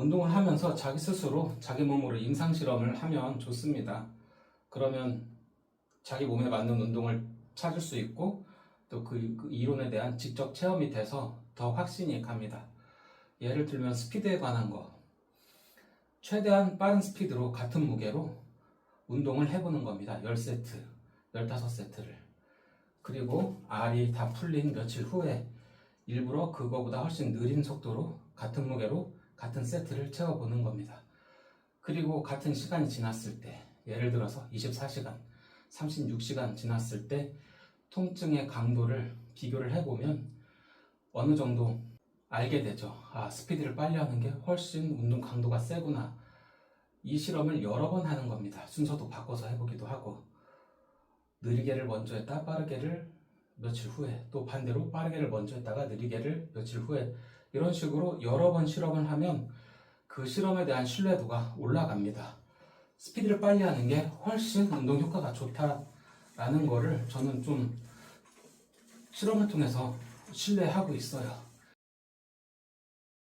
운동을 하면서 자기 스스로 자기 몸으로 임상 실험을 하면 좋습니다. 그러면 자기 몸에 맞는 운동을 찾을 수 있고 또그 이론에 대한 직접 체험이 돼서 더 확신이 갑니다. 예를 들면 스피드에 관한 거. 최대한 빠른 스피드로 같은 무게로 운동을 해보는 겁니다. 10세트, 15세트를. 그리고 R이 다 풀린 며칠 후에 일부러 그거보다 훨씬 느린 속도로 같은 무게로 같은 세트를 채워보는 겁니다. 그리고 같은 시간이 지났을 때, 예를 들어서 24시간, 36시간 지났을 때 통증의 강도를 비교를 해보면 어느 정도 알게 되죠. 아, 스피드를 빨리 하는 게 훨씬 운동 강도가 세구나. 이 실험을 여러 번 하는 겁니다. 순서도 바꿔서 해보기도 하고. 느리게를 먼저 했다 빠르게를 며칠 후에 또 반대로 빠르게를 먼저 했다가 느리게를 며칠 후에 이런 식으로 여러 번 실험을 하면 그 실험에 대한 신뢰도가 올라갑니다. 스피드를 빨리 하는 게 훨씬 운동 효과가 좋다라는 거를 저는 좀 실험을 통해서 신뢰하고 있어요.